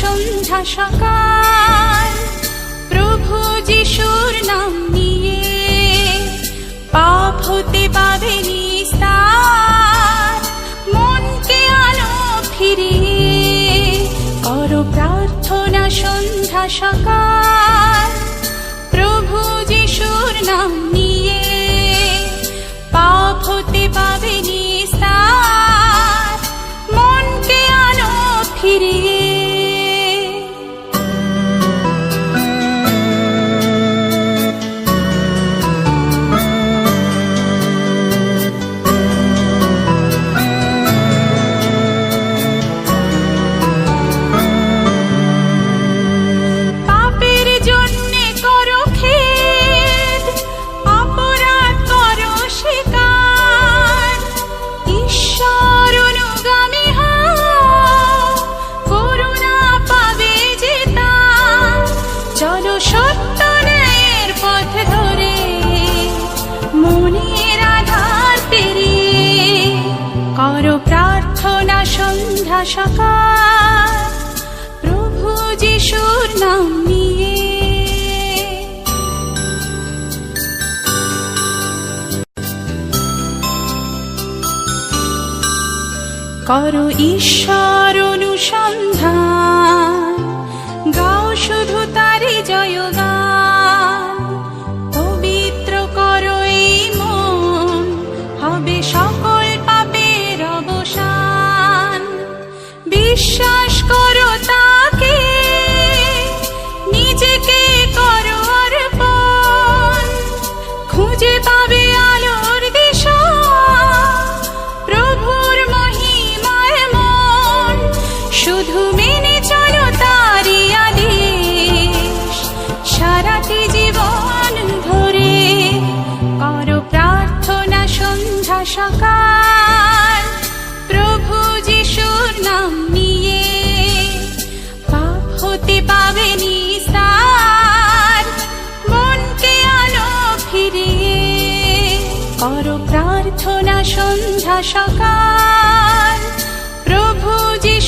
সন্ধ্যা সকাল, প্রভু যিশুর নাম নিয়ে পাপ হতে পাবে নিস্তার, মনকে আলো ফিরিয়ে করো প্রার্থনা সন্ধ্যা সকাল, প্রভু যিশুর নাম সন্ধ্যা সকাল প্রভু যিশুর নাম নিয়ে। করো ঈশ্বর অনুসন্ধান। বিশ্বাস করো তাকে করো প্রার্থনা সন্ধ্যা সকাল। প্রভু নিয়ে